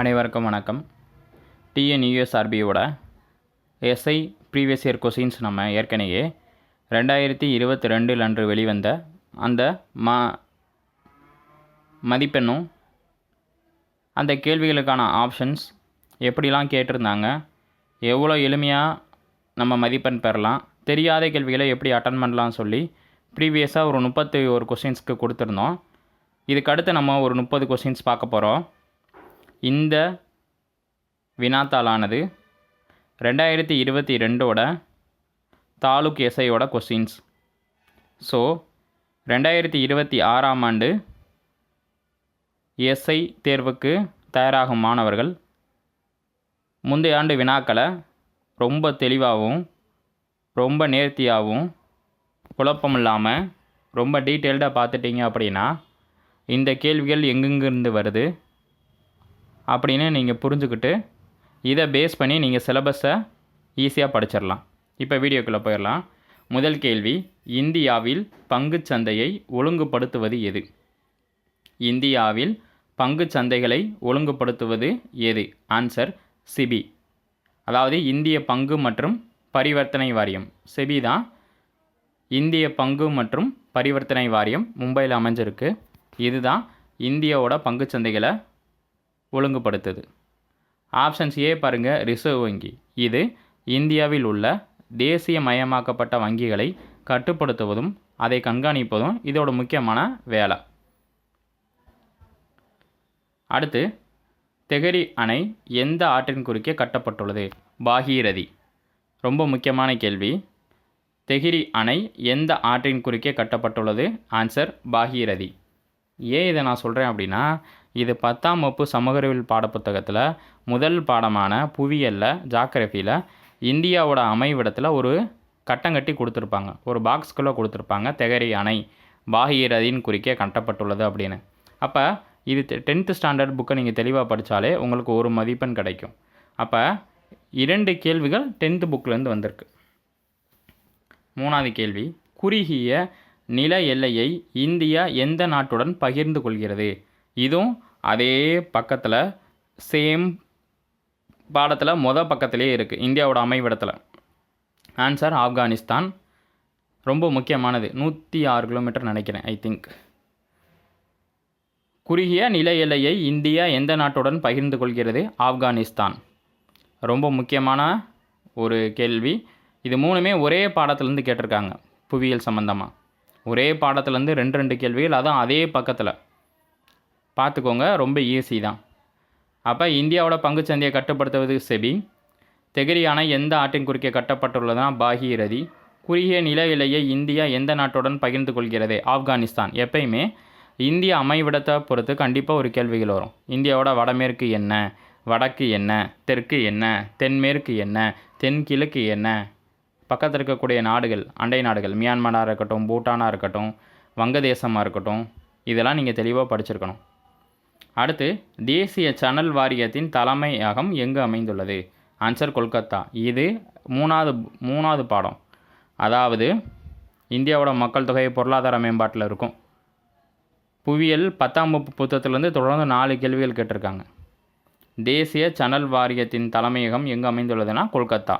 அனைவருக்கும் வணக்கம். டிஎன்யூஎஸ்ஆர்பியோட எஸ்ஐ ப்ரீவியஸ் இயர் கொஷின்ஸ் நம்ம ஏற்கனவே ரெண்டாயிரத்தி இருபத்தி ரெண்டில் அன்று வெளிவந்த அந்த ம மதிப்பெண்ணும் அந்த கேள்விகளுக்கான ஆப்ஷன்ஸ் எப்படிலாம் கேட்டிருந்தாங்க எவ்வளோ எளிமையாக நம்ம மதிப்பெண் பெறலாம் தெரியாத கேள்விகளை எப்படி அட்டன் பண்ணலாம் சொல்லி ப்ரீவியஸாக ஒரு முப்பத்தி ஒரு கொஷின்ஸ்க்கு கொடுத்துருந்தோம். இதுக்கு அடுத்து நம்ம ஒரு முப்பது கொஷின்ஸ் பார்க்க போகிறோம் இந்த வினாத்தாளானது ரெண்டாயிரத்தி இருபத்தி ரெண்டோட தாலுக் எஸ்ஐயோட கொஸ்டின்ஸ் ஸோ ரெண்டாயிரத்தி இருபத்தி ஆறாம் ஆண்டு எஸ்ஐ தேர்வுக்கு தயாராகும் மாணவர்கள் முந்தைய ஆண்டு வினாக்களை ரொம்ப தெளிவாகவும் ரொம்ப நேர்த்தியாகவும் குழப்பம் இல்லாமல் ரொம்ப டீட்டெயில்டாக பார்த்துட்டிங்க அப்படின்னா இந்த கேள்விகள் எங்கெங்கிருந்து வருது? அப்படின்னு நீங்கள் புரிஞ்சுக்கிட்டு இதை பேஸ் பண்ணி நீங்கள் சிலபஸை ஈஸியாக படிச்சிடலாம் இப்போ வீடியோக்குள்ளே போயிடலாம் முதல் கேள்வி இந்தியாவில் பங்குச் சந்தையை ஒழுங்குபடுத்துவது எது? இந்தியாவில் பங்குச் சந்தைகளை ஒழுங்குபடுத்துவது எது? ஆன்சர் சிபி அதாவது இந்திய பங்கு மற்றும் பரிவர்த்தனை வாரியம். செபி தான் இந்திய பங்கு மற்றும் பரிவர்த்தனை வாரியம் மும்பையில் அமைஞ்சிருக்கு. இதுதான் இந்தியாவோட பங்குச் சந்தைகளை ஒழுங்குபடுத்துது. ஆப்ஷன்ஸ் ஏ பாருங்கள் ரிசர்வ் வங்கி. இது இந்தியாவில் உள்ள தேசியமயமாக்கப்பட்ட வங்கிகளை கட்டுப்படுத்துவதும் அதை கண்காணிப்பதும் இதோட முக்கியமான வேலை. அடுத்து தெகரி அணை எந்த ஆற்றின் குறுக்கே கட்டப்பட்டுள்ளது? பாகீரதி. ரொம்ப முக்கியமான கேள்வி. தெகிரி அணை எந்த ஆற்றின் குறுக்கே கட்டப்பட்டுள்ளது? ஆன்சர் பாகீரதி. ஏன் இதை நான் சொல்கிறேன் அப்படின்னா இது பத்தாம் வகுப்பு சமூகறிவியல் பாடப்புத்தகத்தில் முதல் பாடமான புவியியலில் ஜாக்கிரஃபியில் இந்தியாவோட அமைவிடத்தில் ஒரு கட்டங்கட்டி கொடுத்துருப்பாங்க. ஒரு பாக்ஸ்குள்ளே கொடுத்துருப்பாங்க தெகரி அணை பாகீரதின் குறுக்கே கட்டப்பட்டுள்ளது அப்படின்னு. அப்போ இது டென்த்து ஸ்டாண்டர்ட் புக்கை நீங்கள் தெளிவாக படித்தாலே உங்களுக்கு ஒரு மதிப்பெண் கிடைக்கும். அப்போ இரண்டு கேள்விகள் டென்த்து புக்கிலேருந்து வந்திருக்கு. மூணாவது கேள்வி குறுகிய நில எல்லையை இந்தியா எந்த நாட்டுடன் பகிர்ந்து கொள்கிறது? இதுவும் அதே பக்கத்தில் சேம் பாடத்தில் மொதல் பக்கத்திலே இருக்குது இந்தியாவோட அமைவிடத்தில். ஆன்சர் ஆப்கானிஸ்தான். ரொம்ப முக்கியமானது நூற்றி ஆறு கிலோமீட்டர் நினைக்கிறேன் ஐ திங்க் குறுகிய நில எல்லையை இந்தியா எந்த நாட்டுடன் பகிர்ந்து கொள்கிறது? ஆப்கானிஸ்தான். ரொம்ப முக்கியமான ஒரு கேள்வி. இது மூணுமே ஒரே பாடத்துலேருந்து கேட்டிருக்காங்க புவியியல் சம்மந்தமாக ஒரே பாடத்துலேருந்து ரெண்டு ரெண்டு கேள்விகள் அதுவும் அதே பக்கத்தில். பார்த்துக்கோங்க ரொம்ப ஈஸி தான். அப்போ இந்தியாவோட பங்குச்சந்தையை கட்டுப்படுத்துவது செபி. தெகிரியான எந்த ஆற்றின் குறுக்கே கட்டப்பட்டுள்ளதுனா பாகீரதி குறுகிய நில எல்லையை இந்தியா எந்த நாட்டுடன் பகிர்ந்து கொள்கிறது? ஆப்கானிஸ்தான். எப்பயுமே இந்திய அமைவிடத்தை பொறுத்து கண்டிப்பாக ஒரு கேள்விகள் வரும். இந்தியாவோட வடமேற்கு என்ன? வடக்கு என்ன? தெற்கு என்ன? தென்மேற்கு என்ன? தென்கிழக்கு என்ன? பக்கத்தில் இருக்கக்கூடிய நாடுகள் அண்டை நாடுகள் மியான்மராக இருக்கட்டும் பூட்டானாக இருக்கட்டும் வங்கதேசமாக இருக்கட்டும் இதெல்லாம் நீங்கள் தெளிவாக படிச்சிருக்கணும். அடுத்து தேசிய சனல் வாரியத்தின் தலைமையகம் எங்கு அமைந்துள்ளது? ஆன்சர் கொல்கத்தா. இது மூணாவது மூணாவது பாடம். அதாவது இந்தியாவோட மக்கள் தொகை பொருளாதார மேம்பாட்டில் இருக்கும். புவியியல் பத்தாம் வகுப்பு புத்தகத்திலேருந்து தொடர்ந்து நாலு கேள்விகள் கேட்டிருக்காங்க. தேசிய சனல் வாரியத்தின் தலைமையகம் எங்கே அமைந்துள்ளதுன்னா கொல்கத்தா.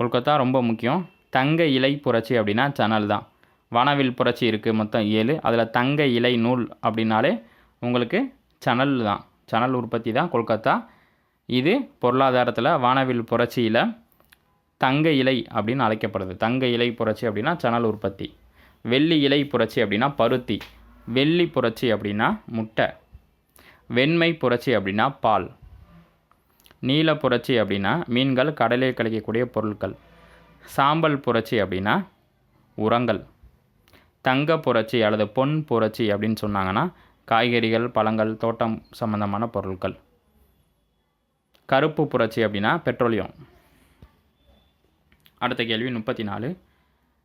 கொல்கத்தா ரொம்ப முக்கியம். தங்க இலை புரட்சி அப்படின்னா சனல் தான். வனவில் புரட்சி இருக்குது மொத்தம் ஏழு. அதில் தங்க இலை நூல் அப்படின்னாலே உங்களுக்கு சணல் தான். சணல் உற்பத்தி தான் கொல்கத்தா. இது பொருளாதாரத்தில் வானவில் புரட்சியில் தங்க இலை அப்படின்னு அழைக்கப்படுது. தங்க இலை புரட்சி அப்படின்னா சணல் உற்பத்தி. வெள்ளி இலை புரட்சி அப்படின்னா பருத்தி. வெள்ளி புரட்சி அப்படின்னா முட்டை. வெண்மை புரட்சி அப்படின்னா பால். நீல புரட்சி அப்படின்னா மீன்கள் கடலில் கிடைக்கக்கூடிய பொருட்கள். சாம்பல் புரட்சி அப்படின்னா உரங்கள். தங்க புரட்சி அல்லது பொன் புரட்சி அப்படின்னு சொன்னாங்கன்னா காய்கறிகள் பழங்கள் தோட்டம் சம்பந்தமான பொருட்கள். கருப்பு புரட்சி அப்படின்னா பெட்ரோலியம். அடுத்த கேள்வி முப்பத்தி நாலு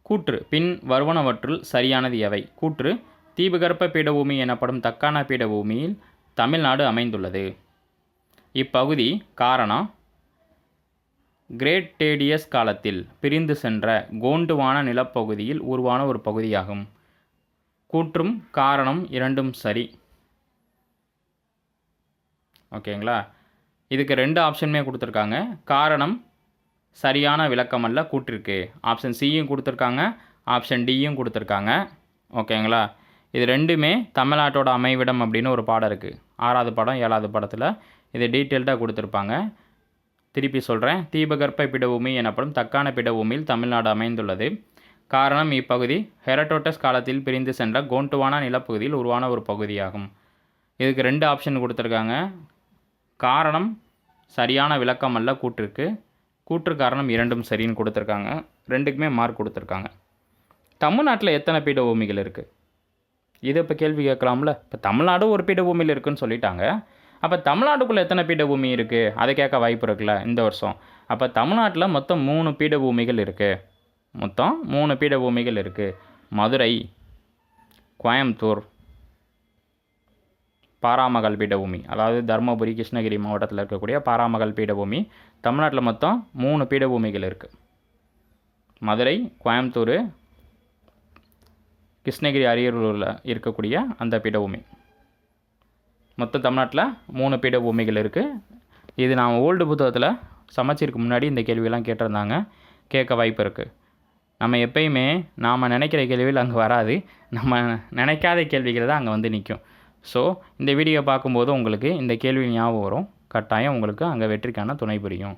கூற்று பின் வருவனவற்றுள் சரியானது எவை? கூற்று தீபகற்ப பீடபூமி எனப்படும் தக்கான பீடபூமியில் தமிழ்நாடு அமைந்துள்ளது. இப்பகுதி காரணம் கிரேட் டேடியஸ் காலத்தில் பிரிந்து சென்ற கோண்டுவான நிலப்பகுதியில் உருவான ஒரு பகுதியாகும். கூற்றும் காரணம் இரண்டும் சரி. ஓகேங்களா? இதுக்கு ரெண்டு ஆப்ஷனுமே கொடுத்துருக்காங்க. காரணம் சரியான விளக்கம் அல்ல கூட்டிருக்கு ஆப்ஷன் சியும் கொடுத்துருக்காங்க ஆப்ஷன் டியும் கொடுத்துருக்காங்க. ஓகேங்களா? இது ரெண்டுமே தமிழ்நாட்டோட அமைவிடம் அப்படின்னு ஒரு பாடம் இருக்குது ஆறாவது படம் ஏழாவது படத்தில் இது டீட்டெயில்டாக கொடுத்துருப்பாங்க. திருப்பி சொல்கிறேன் தீபகற்ப பிடபூமி எனப்படும் தக்கான பிடபூமியில் தமிழ்நாடு அமைந்துள்ளது. காரணம் இப்பகுதி ஹெரடோட்டஸ் காலத்தில் பிரிந்து சென்ற கோண்டுவானா நிலப்பகுதியில் உருவான ஒரு பகுதியாகும். இதுக்கு ரெண்டு ஆப்ஷன் கொடுத்துருக்காங்க. காரணம் சரியான விளக்கம் அல்ல கூற்றுக்கு. கூற்று காரணம் இரண்டும் சரின்னு கொடுத்துருக்காங்க. ரெண்டுக்குமே மார்க் கொடுத்துருக்காங்க. தமிழ்நாட்டில் எத்தனை பீடபூமிகள் இருக்குது இது இப்போ கேள்வி கேட்கலாம்ல. இப்போ தமிழ்நாடு ஒரு பீடபூமியில் இருக்குன்னு சொல்லிட்டாங்க. அப்போ தமிழ்நாட்டுக்குள்ளே எத்தனை பீடபூமி இருக்குது அதை கேட்க வாய்ப்பு இருக்குல்ல இந்த வருஷம். அப்போ தமிழ்நாட்டில் மொத்தம் மூணு பீடபூமிகள் இருக்குது மொத்தம் மூணு பீடபூமிகள் இருக்குது மதுரை கோயம்புத்தூர் பாராமகல் பீடபூமி. அதாவது தருமபுரி கிருஷ்ணகிரி மாவட்டத்தில் இருக்கக்கூடிய பாராமகல் பீடபூமி. தமிழ்நாட்டில் மொத்தம் மூணு பீடபூமிகள் இருக்குது மதுரை கோயம்புத்தூர் கிருஷ்ணகிரி அரியலூரில் இருக்கக்கூடிய அந்த பீடபூமி. மொத்தம் தமிழ்நாட்டில் மூணு பீடபூமிகள் இருக்குது இது நான் ஓல்டு புத்தகத்தில் சமைச்சிருக்கு முன்னாடி இந்த கேள்வியெல்லாம் கேட்டிருந்தாங்க. கேட்க வாய்ப்பு இருக்குது நம்ம எப்பயுமே நாம் நினைக்கிற கேள்விகள் அங்கே வராது. நம்ம நினைக்காத கேள்விகள் தான் அங்கே வந்து நிற்கும் ஸோ இந்த வீடியோ பார்க்கும்போது உங்களுக்கு இந்த கேள்வி ஞாபகம் வரும். கட்டாயம் உங்களுக்கு அங்கே வெற்றிக்கான துணை புரியும்.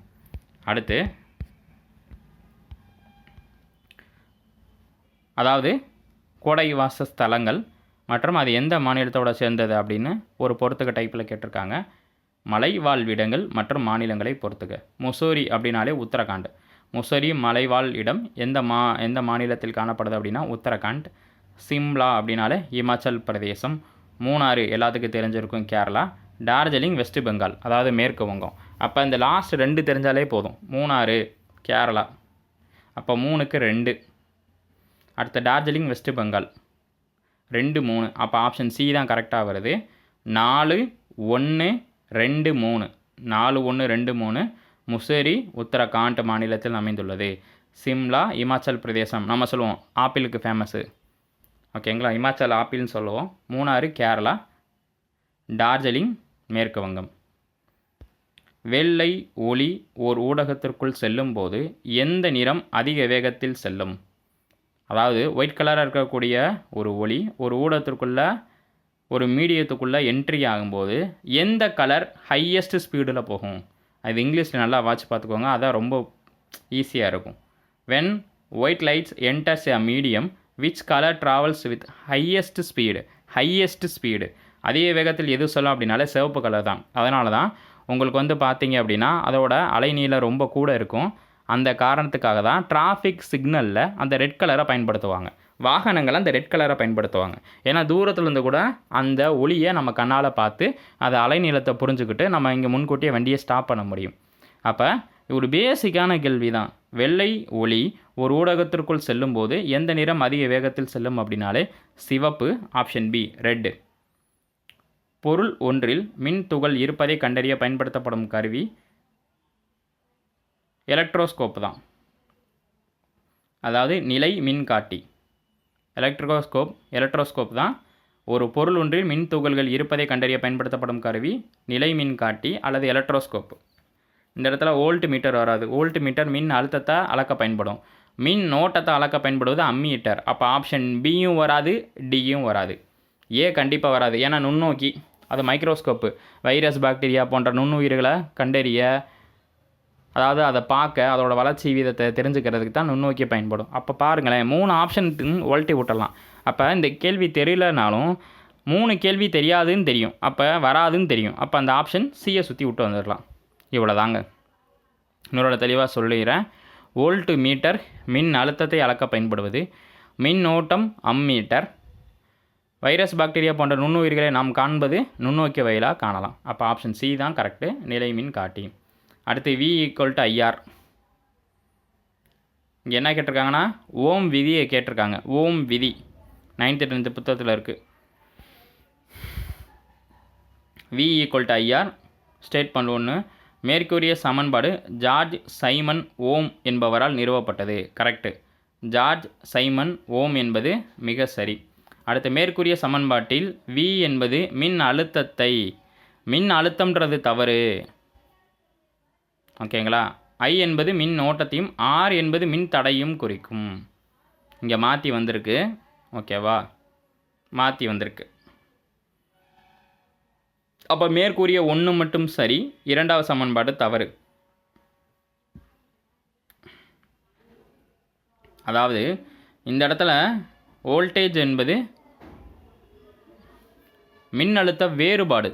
அடுத்து அதாவது கோடை வாசஸ்தலங்கள் மற்றும் அது எந்த மாநிலத்தோடு சேர்ந்தது அப்படின்னு ஒரு பொறுத்துக்க டைப்பில் கேட்டிருக்காங்க. மலை வாழ்விடங்கள் மற்றும் மாநிலங்களை பொறுத்துக்க. முசோரி அப்படின்னாலே உத்தரகாண்ட். முசரி மலைவாழ் இடம். எந்த மா எந்த மாநிலத்தில் காணப்படுது அப்படின்னா உத்தரகாண்ட் சிம்லா அப்படின்னாலே இமாச்சல் பிரதேசம். மூணாறு எல்லாத்துக்கும் தெரிஞ்சிருக்கும் கேரளா. டார்ஜிலிங் வெஸ்ட் பெங்கால் அதாவது மேற்கு வங்கம். அப்போ இந்த லாஸ்ட் ரெண்டு தெரிஞ்சாலே போதும். மூணாறு கேரளா. அப்போ மூணுக்கு ரெண்டு. அடுத்த டார்ஜிலிங் வெஸ்ட் பெங்கால். ரெண்டு மூணு. அப்போ ஆப்ஷன் சி தான் கரெக்டாக வருது. நாலு ஒன்று ரெண்டு மூணு. நாலு ஒன்று ரெண்டு மூணு. முசேரி உத்தரகாண்ட் மாநிலத்தில் அமைந்துள்ளது. சிம்லா இமாச்சல் பிரதேசம். நம்ம சொல்லுவோம் ஆப்பிளுக்கு ஃபேமஸ்ஸு ஓகேங்களா இமாச்சல் ஆப்பிள்னு சொல்லுவோம். மூணாறு கேரளா. டார்ஜிலிங் மேற்கு வங்கம். வெள்ளை ஒளி ஓர் ஊடகத்திற்குள் செல்லும்போது எந்த நிறம் அதிக வேகத்தில் செல்லும்? அதாவது ஒயிட் கலராக இருக்கக்கூடிய ஒரு ஒளி ஒரு ஊடகத்திற்குள்ளே ஒரு மீடியத்துக்குள்ளே என்ட்ரி ஆகும்போது எந்த கலர் ஹையஸ்ட் ஸ்பீடில் போகும்? அது இங்கிலீஷில் நல்லா வாட்ச் பார்த்துக்கோங்க. அதான் ரொம்ப ஈஸியாக இருக்கும். When white lights enters a medium which colour travels with highest speed highest speed அதிக வேகத்தில் எது சொல்லும் அப்படின்னாலே சிவப்பு கலர் தான். அதனால தான் உங்களுக்கு வந்து பார்த்தீங்க அப்படின்னா அதோட அலைநீளம் ரொம்ப கூட இருக்கும். அந்த காரணத்துக்காக தான் டிராஃபிக் சிக்னலில் அந்த ரெட் கலரை பயன்படுத்துவாங்க. வாகனங்களை அந்த ரெட் கலரை பயன்படுத்துவாங்க. ஏன்னா தூரத்துலேருந்து கூட அந்த ஒளியை நம்ம கண்ணால் பார்த்து அதை அலைநீளத்தை புரிஞ்சுக்கிட்டு நம்ம இங்கே முன்கூட்டியே வண்டியை ஸ்டாப் பண்ண முடியும். அப்போ ஒரு பேசிக்கான கேள்வி தான் வெள்ளை ஒளி ஒரு ஊடகத்திற்குள் செல்லும்போது எந்த நிறம் அதிக வேகத்தில் செல்லும் அப்படின்னாலே சிவப்பு ஆப்ஷன் பி ரெட்டு பொருள் ஒன்றில் மின் துகள் இருப்பதை கண்டறிய பயன்படுத்தப்படும் கருவி எலக்ட்ரோஸ்கோப் தான். அதாவது நிலை மின்காட்டி. எலக்ட்ரோஸ்கோப் எலக்ட்ரோஸ்கோப் தான் ஒரு பொருள் ஒன்றில் மின் துகள்கள் இருப்பதை கண்டறிய பயன்படுத்தப்படும் கருவி நிலை மின்காட்டி அல்லது எலக்ட்ரோஸ்கோப். இந்த இடத்துல ஓல்ட் மீட்டர் வராது. ஓல்ட் மீட்டர் மின் அழுத்தத்தை அளக்க பயன்படும். மின் நோட்டத்தை அளக்க பயன்படுவது அம்மீட்டர் அப்போ ஆப்ஷன் பியும் வராது டியும் வராது. ஏ கண்டிப்பாக வராது. ஏன்னா நுண்ணோக்கி அது மைக்ரோஸ்கோப்பு வைரஸ் பாக்டீரியா போன்ற நுண்ணுயிர்களை கண்டறிய அதாவது அதை பார்க்க அதோட வளர்ச்சி வீதத்தை தெரிஞ்சுக்கிறதுக்கு தான் நுண்ணோக்கி பயன்படும். அப்போ பாருங்களேன் மூணு ஆப்ஷன் ஒல்ட்டி விட்டுடலாம். அப்போ இந்த கேள்வி தெரியலனாலும் மூணு கேள்வி தெரியாதுன்னு தெரியும். அப்போ வராதுன்னு தெரியும். அப்போ அந்த ஆப்ஷன் சியை சுற்றி விட்டு வந்துடலாம். இவ்வளோதாங்க இன்னொரு தெளிவாக சொல்லிடுறேன் வோல்ட் மீட்டர் மின் அழுத்தத்தை அளக்க பயன்படுவது. மின் ஓட்டம் அம்மீட்டர் வைரஸ் பாக்டீரியா போன்ற நுண்ணுயிர்களை நாம் காண்பது நுண்ணோக்கிய வயலாக காணலாம். அப்போ ஆப்ஷன் சி தான் கரெக்டு நிலை மின் காட்டி. அடுத்து வி ஈக்குவல் டு ஐஆர் இங்கே என்ன கேட்டிருக்காங்கன்னா ஓம் விதியை கேட்டிருக்காங்க. ஓம் விதி. நைன்த்து டென்த்து புத்தகத்தில் இருக்குது V equal to IR state ஒன்று மேற்கூறிய சமன்பாடு ஜார்ஜ் சைமன் ஓம் என்பவரால் நிறுவப்பட்டது. கரெக்டு ஜார்ஜ் சைமன் ஓம் என்பது மிக சரி. அடுத்து மேற்கூறிய சமன்பாட்டில் வி என்பது மின் அழுத்தத்தை மின் அழுத்தம்ன்றது தவறு. ஓகேங்களா? ஐ என்பது மின் ஓட்டத்தையும் ஆர் என்பது மின் தடையும் குறிக்கும். இங்கே மாற்றி வந்திருக்கு. ஓகேவா? மாற்றி வந்திருக்கு. அப்போ மேற்கூறிய ஒன்று மட்டும் சரி இரண்டாவது சமன்பாடு தவறு. அதாவது இந்த இடத்துல வோல்டேஜ் என்பது மின்னழுத்த வேறுபாடு.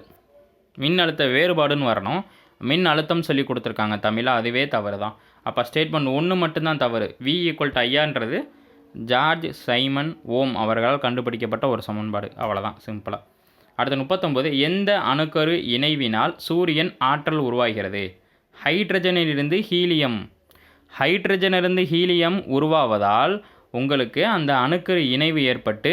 மின்னழுத்த வேறுபாடுன்னு வரணும். மின் அழுத்தம் சொல்லி கொடுத்துருக்காங்க. தமிழில் அதுவே தவறு தான் அப்போ ஸ்டேட்மெண்ட் ஒன்று மட்டும்தான் தவறு. வி ஈக்குவல் டு ஐயான்றது ஜார்ஜ் சைமன் ஓம் அவர்களால் கண்டுபிடிக்கப்பட்ட ஒரு சமன்பாடு. அவ்வளோதான் சிம்பிளாக அடுத்து முப்பத்தொம்போது எந்த அணுக்கரு இணைவினால் சூரியன் ஆற்றல் உருவாகிறது? ஹைட்ரஜனிலிருந்து ஹீலியம். ஹைட்ரஜனிலிருந்து ஹீலியம் உருவாவதால் உங்களுக்கு அந்த அணுக்கரு இணைவு ஏற்பட்டு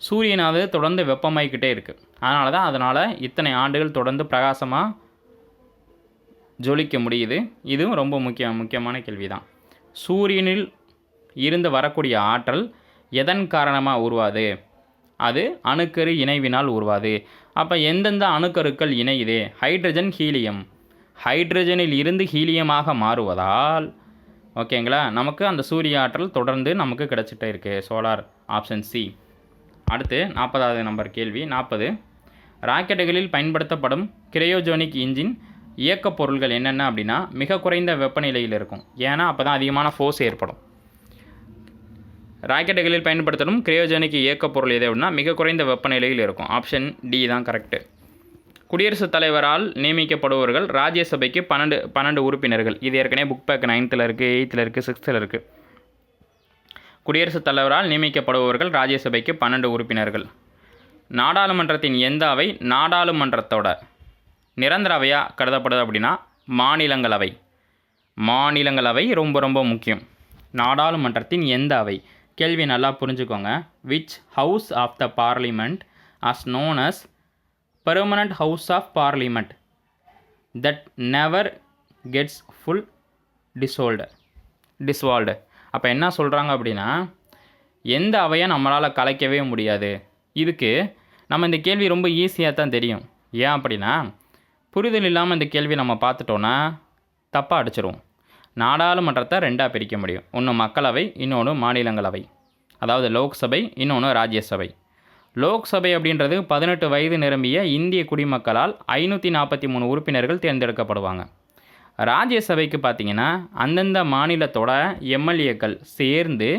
சூரியனாவது தொடர்ந்து வெப்பமாயிக்கிட்டே இருக்குது அதனால தான் அதனால் இத்தனை ஆண்டுகள் தொடர்ந்து பிரகாசமாக ஜொலிக்க முடியுது. இதுவும் ரொம்ப முக்கிய முக்கியமான கேள்வி தான் சூரியனில் இருந்து வரக்கூடிய ஆற்றல் எதன் காரணமாக உருவாது? அது அணுக்கரு இணைவினால் உருவாது. அப்போ எந்தெந்த அணுக்கருக்கள் இணையுது? Hydrogen helium. ஹைட்ரஜனில் இருந்து ஹீலியமாக மாறுவதால் ஓகேங்களா? நமக்கு அந்த சூரிய ஆற்றல் தொடர்ந்து நமக்கு கிடச்சிட்டே இருக்குது சோலார் ஆப்ஷன் சி. அடுத்து நாற்பதாவது நம்பர் கேள்வி. நாற்பது. ராக்கெட்டுகளில் பயன்படுத்தப்படும் கிரையோஜோனிக் இன்ஜின் இயக்கப் பொருள்கள் என்னென்ன அப்படின்னா மிக குறைந்த வெப்பநிலையில் இருக்கும். ஏன்னா அப்போ தான் அதிகமான ஃபோர்ஸ் ஏற்படும். ராக்கெட்டுகளில் பயன்படுத்தணும் கிரையோஜெனிக் இயக்கப் பொருள் எது அப்படின்னா மிக குறைந்த வெப்பநிலையில் இருக்கும். ஆப்ஷன் டி தான் கரெக்டு குடியரசுத் தலைவரால் நியமிக்கப்படுபவர்கள் ராஜ்யசபைக்கு பன்னெண்டு பன்னெண்டு உறுப்பினர்கள். இது ஏற்கனவே புக் பேக் நைன்த்தில் இருக்குது எயித்தில் இருக்குது சிக்ஸ்த்தில் இருக்குது குடியரசுத் தலைவரால் நியமிக்கப்படுபவர்கள் ராஜ்யசபைக்கு பன்னெண்டு உறுப்பினர்கள். நாடாளுமன்றத்தின் எந்த அவை? நாடாளுமன்றத்தோட. நிரந்தர அவையாக கருதப்படுது அப்படின்னா மாநிலங்களவை. மாநிலங்களவை ரொம்ப ரொம்ப முக்கியம். நாடாளுமன்றத்தின் எந்த அவை? கேள்வி நல்லா புரிஞ்சுக்கோங்க. Which house of the parliament as known as permanent house of parliament that never gets full dissolved dissolved அப்போ என்ன சொல்கிறாங்க அப்படின்னா எந்த அவையை நம்மளால் கலைக்கவே முடியாது. இதுக்கு நம்ம இந்த கேள்வி ரொம்ப ஈஸியாக தான் தெரியும். ஏன் அப்படின்னா புரிதல் இல்லாமல் இந்த கேள்வி நம்ம பார்த்துட்டோன்னா தப்பாக அடிச்சிருவோம். நாடாளுமன்றத்தை ரெண்டாக பிரிக்க முடியும். ஒன்று மக்களவை இன்னொன்று மாநிலங்களவை. அதாவது லோக்சபை இன்னொன்று ராஜ்யசபை. லோக்சபை அப்படின்றது பதினெட்டு வயது நிரம்பிய இந்திய குடிமக்களால் ஐநூற்றி நாற்பத்தி மூணு உறுப்பினர்கள் தேர்ந்தெடுக்கப்படுவாங்க. ராஜ்யசபைக்கு பார்த்தீங்கன்னா அந்தந்த மாநிலத்தோட எம்எல்ஏக்கள் சேர்ந்து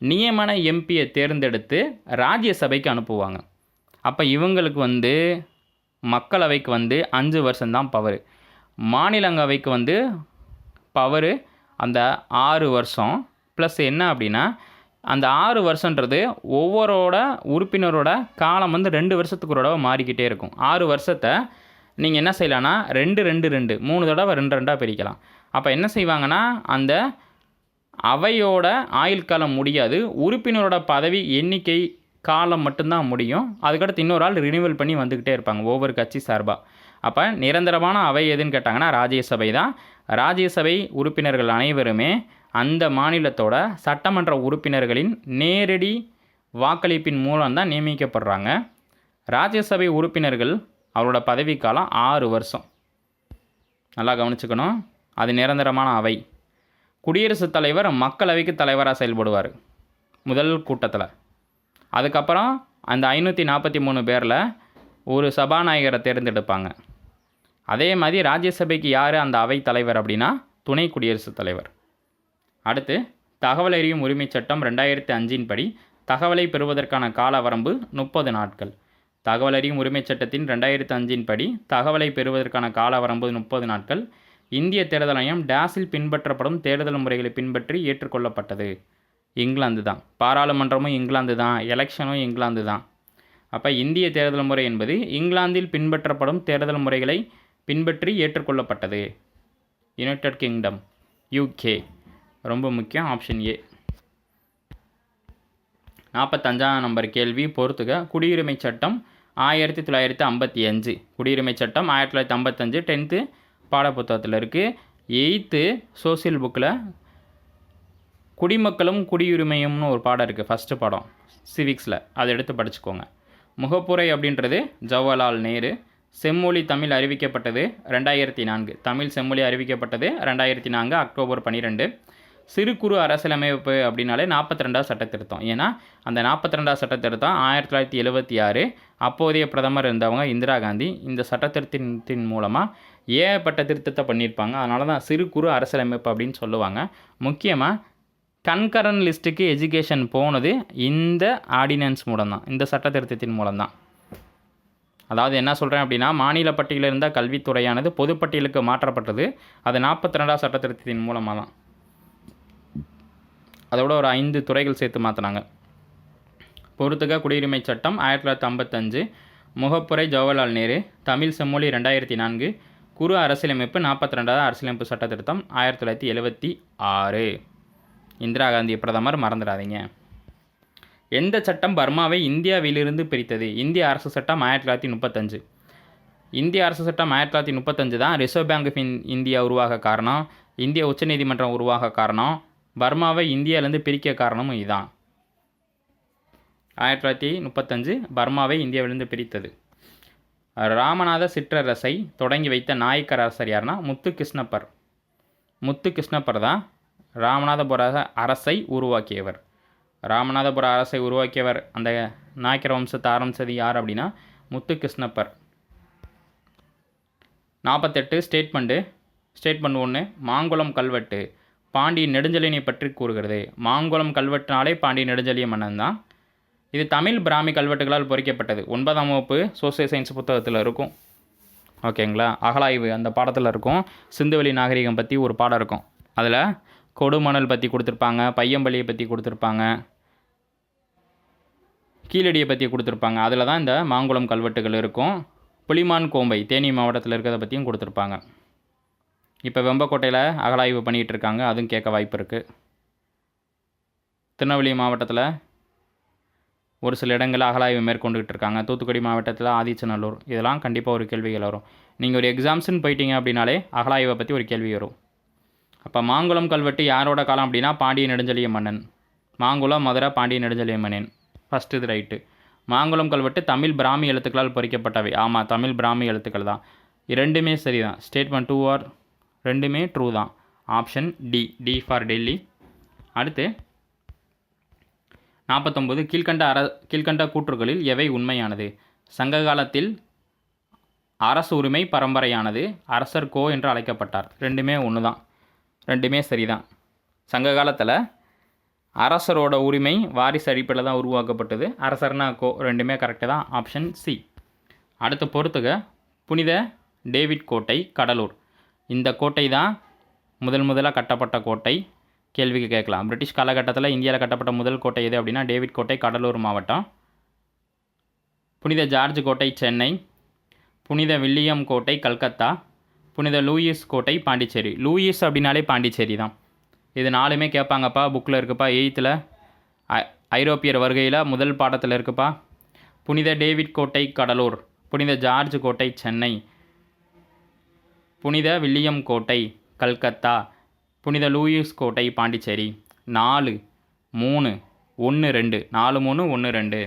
நியமன எம்பியை தேர்ந்தெடுத்து ராஜ்யசபைக்கு அனுப்புவாங்க. அப்போ இவங்களுக்கு வந்து மக்களவைக்கு வந்து அஞ்சு வருஷம்தான் பவர். மாநிலங்களவைக்கு வந்து பவரு அந்த ஆறு வருஷம். ப்ளஸ் என்ன அப்படின்னா அந்த ஆறு வருஷன்றது ஒவ்வொரோட உறுப்பினரோட காலம் வந்து ரெண்டு வருஷத்துக்கு ஒரு தடவை மாறிக்கிட்டே இருக்கும். ஆறு வருஷத்தை நீங்கள் என்ன செய்யலான்னா ரெண்டு ரெண்டு ரெண்டு மூணு தடவை ரெண்டு ரெண்டாக பிரிக்கலாம். அப்போ என்ன செய்வாங்கன்னா அந்த அவையோட ஆயுள் காலம் முடியாது உறுப்பினரோட பதவி எண்ணிக்கை காலம் மட்டும்தான் முடியும். அதுக்கடுத்து இன்னொரு ஆள் ரினியூவல் பண்ணி வந்துக்கிட்டே இருப்பாங்க ஒவ்வொரு கட்சி சார்பாக அப்போ நிரந்தரமான அவை எதுன்னு கேட்டாங்கன்னா ராஜ்யசபை தான். ராஜ்யசபை உறுப்பினர்கள் அனைவருமே அந்த மாநிலத்தோட சட்டமன்ற உறுப்பினர்களின் நேரடி வாக்களிப்பின் மூலம் தான் நியமிக்கப்படுறாங்க. ராஜ்யசபை உறுப்பினர்கள் அவரோட பதவிக்காலம் ஆறு வருஷம். நல்லா கவனிச்சுக்கணும். அது நிரந்தரமான அவை. குடியரசுத் தலைவர் மக்களவைக்கு தலைவராக செயல்படுவார். முதல் கூட்டத்தில். அதுக்கப்புறம் அந்த ஐநூற்றி நாற்பத்தி மூணு பேரில் ஒரு சபாநாயகரை தேர்ந்தெடுப்பாங்க. அதே மாதிரி ராஜ்யசபைக்கு யார் அந்த அவை தலைவர் அப்படின்னா துணை குடியரசுத் தலைவர். அடுத்து தகவல் அறியும் உரிமைச் சட்டம் ரெண்டாயிரத்தி அஞ்சின் படி தகவலை பெறுவதற்கான கால வரம்பு முப்பது நாட்கள். தகவல் அறியும் உரிமைச் சட்டத்தின் ரெண்டாயிரத்தி அஞ்சின் படி தகவலை பெறுவதற்கான கால வரம்பு முப்பது நாட்கள். இந்திய தேர்தல் ஆணையம் டேஸில் பின்பற்றப்படும் தேர்தல் முறைகளை பின்பற்றி ஏற்றுக்கொள்ளப்பட்டது. இங்கிலாந்து தான் பாராளுமன்றமும் இங்கிலாந்து தான் எலெக்ஷனும் இங்கிலாந்து தான் அப்போ இந்திய தேர்தல் முறை என்பது இங்கிலாந்தில் பின்பற்றப்படும் தேர்தல் முறைகளை பின்பற்றி ஏற்றுக்கொள்ளப்பட்டது. யுனைடெட் கிங்டம் யூகே ரொம்ப முக்கியம் ஆப்ஷன் ஏ நாற்பத்தஞ்சாம் நம்பர் கேள்வி பொறுத்துக. குடியுரிமை சட்டம் ஆயிரத்தி தொள்ளாயிரத்தி ஐம்பத்தி அஞ்சு. குடியுரிமை சட்டம் ஆயிரத்தி தொள்ளாயிரத்தி ஐம்பத்தஞ்சு டென்த்து பாடப்புத்தகத்தில் இருக்குது எயித்து சோசியல் புக்கில் குடிமக்களும் குடியுரிமையும்னு ஒரு பாடம் இருக்குது ஃபஸ்ட்டு பாடம். சிவிக்ஸில் அதை எடுத்து படிச்சுக்கோங்க. முகப்புரை அப்படின்றது ஜவஹர்லால் நேரு. செம்மொழி தமிழ் அறிவிக்கப்பட்டது ரெண்டாயிரத்தி நான்கு தமிழ் செம்மொழி அறிவிக்கப்பட்டது ரெண்டாயிரத்தி நான்கு அக்டோபர் பன்னிரெண்டு சிறு குறு அரசியலமைப்பு அப்படின்னாலே நாற்பத்தி ரெண்டாவது சட்ட திருத்தம் ஏன்னா அந்த நாற்பத்தி ரெண்டாவது சட்ட திருத்தம் ஆயிரத்தி தொள்ளாயிரத்தி எழுபத்தி ஆறு. அப்போதைய பிரதமர் இருந்தவங்க இந்திரா காந்தி. இந்த சட்ட திருத்தத்தின் மூலமாக ஏகப்பட்ட திருத்தத்தை பண்ணியிருப்பாங்க. அதனால தான் சிறு குறு அரசியலமைப்பு அப்படின்னு சொல்லுவாங்க. முக்கியமாக கன்கரன் லிஸ்ட்டுக்கு எஜுகேஷன் போனது இந்த ஆர்டினன்ஸ் மூலம் தான் இந்த சட்ட திருத்தத்தின் அதாவது என்ன சொல்கிறேன் அப்படின்னா மாநில பட்டியலில் இருந்தால் கல்வித்துறையானது பொதுப்பட்டியலுக்கு மாற்றப்பட்டது. அது நாற்பத்தி ரெண்டாவது சட்ட திருத்தத்தின் மூலமாக தான் அதோட ஒரு ஐந்து துறைகள் சேர்த்து மாற்றினாங்க பொறுத்துக குடியுரிமை சட்டம் ஆயிரத்தி தொள்ளாயிரத்தி ஐம்பத்தஞ்சு முகப்புரை ஜவஹர்லால் நேரு தமிழ் செம்மொழி ரெண்டாயிரத்தி நான்கு குறு அரசியலமைப்பு நாற்பத்தி ரெண்டாவது அரசியலமைப்பு சட்ட திருத்தம் ஆயிரத்தி தொள்ளாயிரத்தி எழுபத்தி ஆறு. இந்திரா காந்தி பிரதமர் மறந்துடாதீங்க. எந்த சட்டம் பர்மாவை இந்தியாவிலிருந்து பிரித்தது? இந்திய அரசு சட்டம் ஆயிரத்தி தொள்ளாயிரத்தி முப்பத்தஞ்சு. இந்திய அரசு சட்டம் ஆயிரத்தி தொள்ளாயிரத்தி முப்பத்தஞ்சு தான் Reserve Bank of in India உருவாக காரணம். இந்திய உச்சநீதிமன்றம் உருவாக காரணம். பர்மாவை இந்தியாவிலேருந்து பிரிக்க காரணமும் இதுதான் ஆயிரத்தி தொள்ளாயிரத்தி முப்பத்தஞ்சு பர்மாவை இந்தியாவிலிருந்து பிரித்தது. ராமநாத சிற்றரசை தொடங்கி வைத்த நாயக்கர் அரசர் யாருன்னா முத்து கிருஷ்ணப்பர் முத்து கிருஷ்ணப்பர் தான் ராமநாதபுர அரசை உருவாக்கியவர். ராமநாதபுர அரசை உருவாக்கியவர் அந்த நாயக்கர் வம்சத்தை ஆரம்பித்தது யார் அப்படின்னா முத்து கிருஷ்ணப்பர் நாற்பத்தெட்டு ஸ்டேட்மெண்ட்டு ஸ்டேட்மெண்ட் ஒன்று மாங்குளம் கல்வெட்டு. பாண்டி நெடுஞ்செழியனை பற்றி கூறுகிறது. மாங்குளம் கல்வெட்டினாலே பாண்டி நெடுஞ்செழிய மன்னன் தான். இது தமிழ் பிராமி கல்வெட்டுகளால் பொறிக்கப்பட்டது. ஒன்பதாம் வகுப்பு சோசியல் சயின்ஸ் புத்தகத்தில் இருக்கும். ஓகேங்களா அகலாய்வு அந்த பாடத்தில் இருக்கும். சிந்துவெளி நாகரிகம் பற்றி ஒரு பாடம் இருக்கும். அதில் கொடுமணல் பற்றி கொடுத்துருப்பாங்க பையம்பள்ளியை பற்றி கொடுத்துருப்பாங்க கீழடியை பற்றி கொடுத்துருப்பாங்க. அதில் தான் இந்த மாங்குளம் கல்வெட்டுகள் இருக்கும். புலிமான் கோம்பை தேனி மாவட்டத்தில் இருக்கிறத பற்றியும் கொடுத்துருப்பாங்க. இப்போ வெம்பக்கோட்டையில் அகலாய்வு பண்ணிகிட்டு இருக்காங்க. அதுவும் கேட்க வாய்ப்பு இருக்குது திருநெல்வேலி மாவட்டத்தில் ஒரு சில இடங்களில் அகலாய்வு மேற்கொண்டுகிட்டு இருக்காங்க. தூத்துக்குடி மாவட்டத்தில் ஆதிச்சநல்லூர். இதெல்லாம் கண்டிப்பாக ஒரு கேள்விகள் வரும். நீங்கள் ஒரு எக்ஸாம்ஸ்னு போயிட்டீங்க அப்படின்னாலே அகலாய்வை பற்றி ஒரு கேள்வி வரும். அப்போ மாங்குளம் கல்வெட்டு யாரோட காலம் அப்படின்னா பாண்டிய நெடுஞ்செழிய மன்னன். மாங்குளம் மதுரை பாண்டிய நெடுஞ்செழிய மன்னன். ஃபஸ்ட்டு இது ரைட்டு மாங்குளம் கல்வெட்டு தமிழ் பிராமி எழுத்துக்களால் பொறிக்கப்பட்டவை. ஆமாம் தமிழ் பிராமி எழுத்துக்கள் தான். இரண்டுமே சரி தான் ஸ்டேட்மெண்ட் டூ ஆர் ரெண்டுமே ட்ரூ தான். Option D D for Delhi அடுத்து நாற்பத்தொம்பது கீழ்கண்ட அர கீழ்கண்ட கூற்றுகளில் எவை உண்மையானது? சங்க காலத்தில் அரசு உரிமை பரம்பரையானது. அரசர் கோ என்று அழைக்கப்பட்டார். ரெண்டுமே ஒன்று தான் ரெண்டுமே சரிதான். சங்க காலத்தில் அரசரோட உரிமை வாரிசு அடிப்படையில் தான் உருவாக்கப்பட்டது. அரசர்னா கோ ரெண்டுமே கரெக்டு தான். ஆப்ஷன் சி அடுத்து பொறுத்துக. புனித டேவிட் கோட்டை கடலூர். இந்த கோட்டை தான் முதல் முதலாக கட்டப்பட்ட கோட்டை. கேள்விக்கு கேட்கலாம். பிரிட்டிஷ் காலகட்டத்தில் இந்தியாவில் கட்டப்பட்ட முதல் கோட்டை எது அப்படின்னா டேவிட் கோட்டை கடலூர் மாவட்டம். புனித ஜார்ஜ் கோட்டை சென்னை. புனித வில்லியம் கோட்டை கல்கத்தா. புனித லூயிஸ் கோட்டை பாண்டிச்சேரி. லூயிஸ் அப்படின்னாலே பாண்டிச்சேரி தான். இது நாலுமே கேட்பாங்கப்பா புக்கில் இருக்குப்பா எயித்தில் ஐரோப்பியர் வருகையில் முதல் பாடத்தில் இருக்குப்பா. புனித டேவிட் கோட்டை கடலூர் புனித ஜார்ஜ் கோட்டை சென்னை புனித வில்லியம் கோட்டை கல்கத்தா புனித லூயிஸ் கோட்டை பாண்டிச்சேரி. நாலு மூணு ஒன்று ரெண்டு. நாலு மூணு ஒன்று ரெண்டு.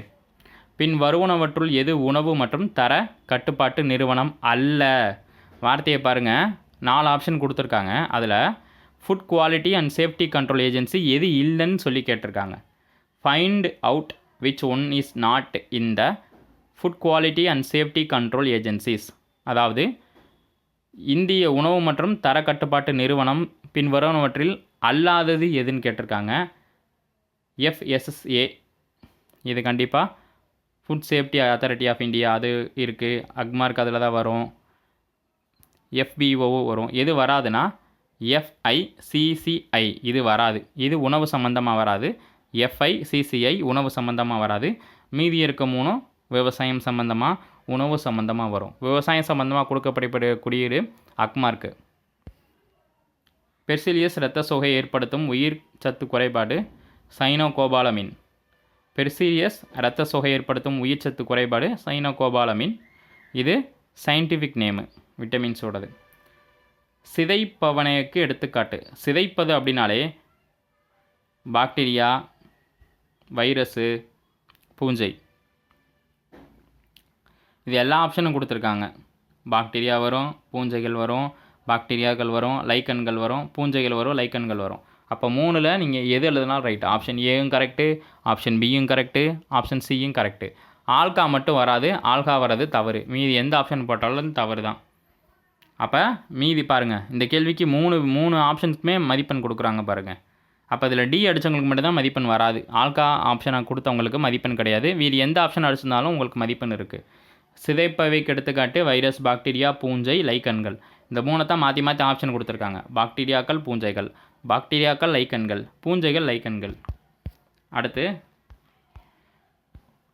பின் வருவனவற்றுள் எது உணவு மற்றும் தர கட்டுப்பாட்டு நிறுவனம் அல்ல? வார்த்தையை பாருங்கள் நாலு ஆப்ஷன் கொடுத்துருக்காங்க. அதில் food quality and safety control agency எது இல்லைன்னு சொல்லி கேட்டிருக்காங்க. Find out which one is not in the food quality and safety control agencies அதாவது இந்திய உணவு மற்றும் தர கட்டுப்பாட்டு நிறுவனம் பின்வருவனவற்றில் அல்லாதது எதுன்னு கேட்டிருக்காங்க. எஃப்எஸ்எஸ்ஏ இது கண்டிப்பாக food safety authority of India அது இருக்குது அக்மார்க் அதில் தான் வரும். எஃபிஓஓ வரும். எது வராதுன்னா எஃப்ஐசிசிஐ இது வராது. இது உணவு சம்மந்தமாக வராது. எஃப்ஐசிசிஐ உணவு சம்மந்தமாக வராது. மீதி இருக்க மூணும் விவசாயம் சம்மந்தமாக உணவு சம்மந்தமாக வரும். விவசாயம் சம்மந்தமாக கொடுக்கப்படக்கூடிய குறியீடு அக்மார்க்கு. பெர்சிலியஸ் இரத்த சோகை ஏற்படுத்தும் உயிர் சத்து குறைபாடு சைனோகோபாலமின். பெர்சிலியஸ் இரத்த சோகை ஏற்படுத்தும் உயிர் சத்து குறைபாடு சைனோகோபாலமின். இது சயின்டிஃபிக் நேமு விட்டமின்ஸோடது சிதைப்பவனைக்கு எடுத்துக்காட்டு. சிதைப்பது அப்படின்னாலே பாக்டீரியா வைரஸு பூஞ்சை. இது எல்லா ஆப்ஷனும் கொடுத்துருக்காங்க. பாக்டீரியா வரும் பூஞ்சைகள் வரும் பாக்டீரியாக்கள் வரும் லைக்கன்கள் வரும் பூஞ்சைகள் வரும் லைக்கன்கள் வரும். அப்போ மூணில் நீங்கள் எது எழுதுனாலும் ரைட்டு ஆப்ஷன் ஏயும் கரெக்டு ஆப்ஷன் பியும் கரெக்டு ஆப்ஷன் சியும் கரெக்டு ஆல்கா மட்டும் வராது ஆல்கா வர்றது தவறு. மீதி எந்த ஆப்ஷன் போட்டாலும் தவறு தான் அப்போ மீதி பாருங்கள் இந்த கேள்விக்கு மூணு மூணு ஆப்ஷனுக்குமே மதிப்பெண் கொடுக்குறாங்க பாருங்கள் அப்போ இதில் டி அடித்தவங்களுக்கு மட்டும்தான் மதிப்பெண் வராது. ஆல்கா ஆப்ஷனை கொடுத்தவங்களுக்கு மதிப்பெண் கிடையாது. வீடு எந்த ஆப்ஷன் அடிச்சிருந்தாலும் உங்களுக்கு மதிப்பெண் இருக்குது சிதைப்பவைக்கு எடுத்துக்காட்டு வைரஸ் பாக்டீரியா பூஞ்சை லைக்கன்கள் இந்த மூணை தான் மாற்றி மாற்றி ஆப்ஷன் கொடுத்துருக்காங்க. பாக்டீரியாக்கள் பூஞ்சைகள். பாக்டீரியாக்கள் லைக்கன்கள் பூஞ்சைகள் லைக்கன்கள் அடுத்து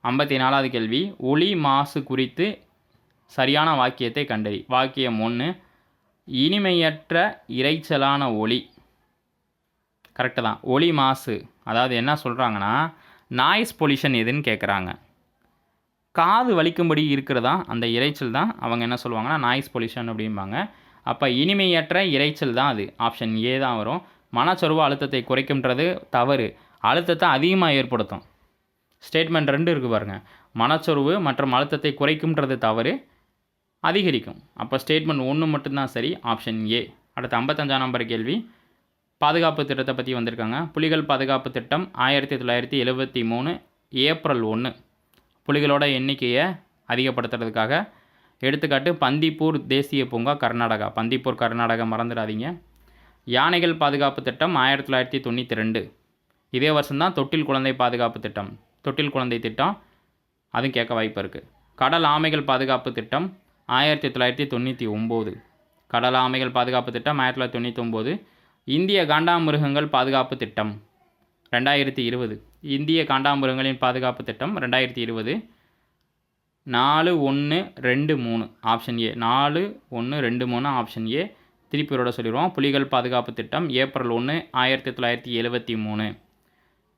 ஐம்பத்தி நாலாவது கேள்வி. ஒளி மாசு குறித்து சரியான வாக்கியத்தை கண்டறி. வாக்கியம் ஒன்று இனிமையற்ற இரைச்சலான ஒளி. கரெக்டு தான். ஒளி மாசு. அதாவது என்ன சொல்கிறாங்கன்னா நாய்ஸ் பொல்யூஷன் எதுன்னு கேட்குறாங்க காது வலிக்கும்படி இருக்கிறதா? அந்த இரைச்சல் தான். அவங்க என்ன சொல்லுவாங்கன்னா நாய்ஸ் பொல்யூஷன் அப்படிம்பாங்க. அப்போ இனிமையற்ற இரைச்சல் தான் அது. ஆப்ஷன் ஏ தான் வரும். மனச்சொருவு அழுத்தத்தை குறைக்கும்ன்றது தவறு. அழுத்தத்தை அதிகமாக ஏற்படுத்தும். ஸ்டேட்மெண்ட் ரெண்டு இருக்குது பாருங்கள் மனச்சொருவு மற்றும் அழுத்தத்தை குறைக்கும்ன்றது தவறு. அதிகரிக்கும். அப்போ ஸ்டேட்மெண்ட் ஒன்று மட்டும்தான் சரி ஆப்ஷன் ஏ அடுத்து ஐம்பத்தஞ்சாம் நம்பர் கேள்வி. பாதுகாப்பு திட்டத்தை பற்றி வந்திருக்காங்க. புலிகள் பாதுகாப்பு திட்டம் ஆயிரத்தி தொள்ளாயிரத்தி எழுபத்தி மூணு ஏப்ரல் ஒன்று புலிகளோட எண்ணிக்கையை அதிகப்படுத்துறதுக்காக எடுத்துக்காட்டு பந்திப்பூர் தேசிய பூங்கா கர்நாடகா. பந்திப்பூர் கர்நாடகா மறந்துடாதீங்க. யானைகள் பாதுகாப்பு திட்டம் ஆயிரத்தி தொள்ளாயிரத்தி தொண்ணூற்றி ரெண்டு. இதே வருஷம்தான் தொட்டில் குழந்தை பாதுகாப்பு திட்டம். தொட்டில் குழந்தை திட்டம் அதுவும் கேட்க வாய்ப்பு இருக்குது கடல் ஆமைகள் பாதுகாப்பு திட்டம் ஆயிரத்தி தொள்ளாயிரத்தி தொண்ணூற்றி ஒம்பது. கடல் ஆமைகள் பாதுகாப்பு திட்டம் ஆயிரத்தி தொள்ளாயிரத்தி தொண்ணூற்றி ஒம்பது. இந்திய காண்டாமிருகங்கள் பாதுகாப்பு திட்டம் ரெண்டாயிரத்தி இருபது. இந்திய காண்டாமிருகங்களின் பாதுகாப்பு திட்டம் ரெண்டாயிரத்தி இருபது. நாலு ஒன்று ரெண்டு மூணு. Option A. நாலு ஒன்று ரெண்டு மூணு. ஆப்ஷன் ஏ. திருப்பியோட சொல்லிடுவோம். புலிகள் பாதுகாப்பு திட்டம் ஏப்ரல் ஒன்று ஆயிரத்தி தொள்ளாயிரத்தி எழுபத்தி மூணு.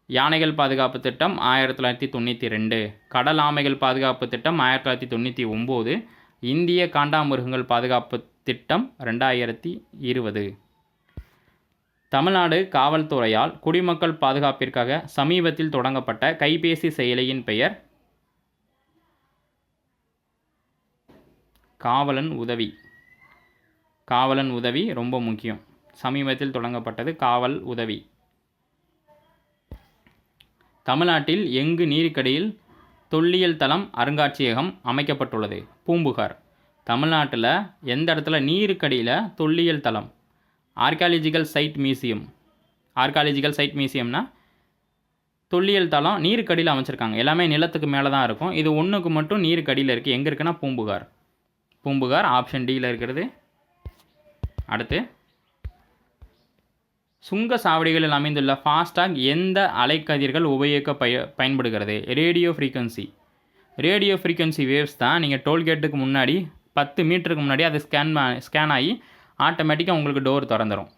யானைகள் பாதுகாப்பு திட்டம் ஆயிரத்தி தொள்ளாயிரத்தி தொண்ணூற்றி ரெண்டு. கடல் ஆமைகள் பாதுகாப்பு திட்டம் ஆயிரத்தி தொள்ளாயிரத்தி தொண்ணூற்றி ஒம்பது. இந்திய காண்டாமிருகங்கள் பாதுகாப்பு திட்டம் ரெண்டாயிரத்தி இருபது. தமிழ்நாடு காவல்துறையால் குடிமக்கள் பாதுகாப்பிற்காக சமீபத்தில் தொடங்கப்பட்ட கைபேசி செயலியின் பெயர் காவலன் உதவி. காவலன் உதவி ரொம்ப முக்கியம். சமீபத்தில் தொடங்கப்பட்டது காவல் உதவி. தமிழ்நாட்டில் எங்கு நீருக்கடியில் தொல்லியல் தளம் அருங்காட்சியகம் அமைக்கப்பட்டுள்ளது. பூம்புகார். தமிழ்நாட்டில் எந்த இடத்துல நீருக்கடியில் தொல்லியல் தளம்? Archaeological site museum archaeological site மியூசியம்னா தொல்லியல் தளம் நீருக்கடியில் அமைச்சிருக்காங்க. எல்லாமே நிலத்துக்கு மேலே தான் இருக்கும். இது ஒன்றுக்கு மட்டும் நீருக்கடியில் இருக்குது எங்கே இருக்குன்னா பூம்புகார். பூம்புகார் ஆப்ஷன் டியில் இருக்கிறது. அடுத்து சுங்க சாவடிகளில் அமைந்துள்ள ஃபாஸ்டாக் எந்த அலைக்கதிர்கள் உபயோகிக்க பய பயன்படுகிறது? Radio frequency radio frequency waves தான் நீங்கள் டோல்கேட்டுக்கு முன்னாடி பத்து மீட்டருக்கு முன்னாடி அது ஸ்கேன் ஸ்கேன் ஆகி ஆட்டோமேட்டிக்காக உங்களுக்கு டோர் திறந்துடும்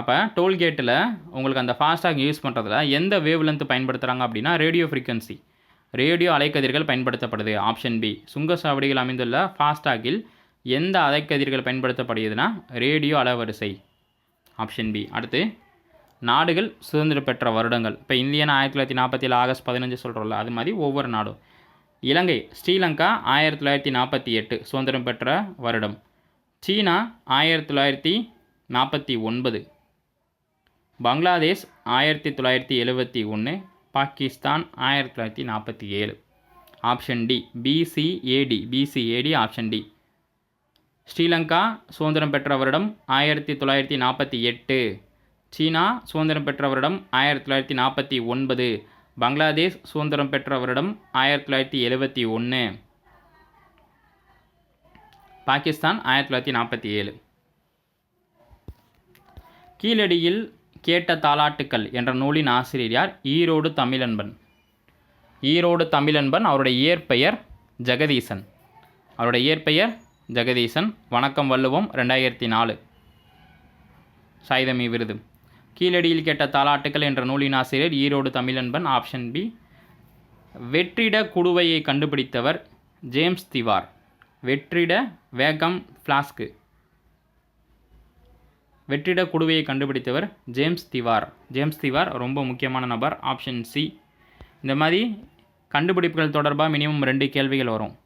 அப்போ டோல்கேட்டில் உங்களுக்கு அந்த ஃபாஸ்டாக் யூஸ் பண்ணுறதுல எந்த வேவ் லென்த் பயன்படுத்துகிறாங்க அப்படின்னா ரேடியோ ஃப்ரீக்வன்சி ரேடியோ அலைக்கதிர்கள் பயன்படுத்தப்படுது. ஆப்ஷன் பி சுங்கசாவடியில் அமைந்துள்ள ஃபாஸ்டாகில் எந்த அலைக்கதிர்கள் பயன்படுத்தப்படுகிறதுனா ரேடியோ அலைவரிசை. Option B. அடுத்து நாடுகள் சுதந்திரம் பெற்ற வருடங்கள். இப்போ இந்தியன் ஆயிரத்தி தொள்ளாயிரத்தி நாற்பத்தி ஏழு ஆகஸ்ட் பதினஞ்சு சொல்கிறோம்ல அது மாதிரி ஒவ்வொரு நாடும். இலங்கை ஸ்ரீலங்கா ஆயிரத்தி தொள்ளாயிரத்தி நாற்பத்தி எட்டு சுதந்திரம் பெற்ற வருடம். சீனா ஆயிரத்தி தொள்ளாயிரத்தி நாற்பத்தி ஒன்பது. பங்களாதேஷ் ஆயிரத்தி தொள்ளாயிரத்தி எழுபத்தி ஒன்று. பாகிஸ்தான் ஆயிரத்தி தொள்ளாயிரத்தி நாற்பத்தி ஏழு. Option D BCAD BCAD option D. Sri Lanka சுதந்திரம் பெற்ற வருடம் ஆயிரத்தி தொள்ளாயிரத்தி நாற்பத்தி எட்டு. சீனா சுதந்திரம் பெற்ற வருடம் ஆயிரத்தி தொள்ளாயிரத்தி நாற்பத்தி ஒன்பது. பங்களாதேஷ் சுதந்திரம் பெற்ற வருடம் ஆயிரத்தி தொள்ளாயிரத்தி எழுபத்தி ஒன்று பாகிஸ்தான் ஆயிரத்தி தொள்ளாயிரத்தி நாற்பத்தி ஏழு. கீழடியில் கேட்ட தாலாட்டுக்கள் என்ற நூலின் ஆசிரியர் யார்? ஈரோடு தமிழன்பன். ஈரோடு தமிழன்பன் அவருடைய இயற்பெயர் ஜெகதீசன். அவருடைய இயற்பெயர் ஜெகதீசன் வணக்கம் வள்ளுவம் ரெண்டாயிரத்தி நாலு. சாயுதமி விருது. கீழடியில் கேட்ட தாலாட்டுக்கள் என்ற நூலின் ஆசிரியர் ஈரோடு தமிழன்பன் ஆப்ஷன் பி. வெற்றிட குடுவையை கண்டுபிடித்தவர் ஜேம்ஸ் திவார். வெற்றிட வேகம் ஃப்ளாஸ்க்கு. வெற்றிட குடுவையை கண்டுபிடித்தவர் ஜேம்ஸ் திவார். ஜேம்ஸ் திவார் ரொம்ப முக்கியமான நபர் ஆப்ஷன் சி. இந்த மாதிரி கண்டுபிடிப்புகள் தொடர்பாக மினிமம் ரெண்டு கேள்விகள் வரும்.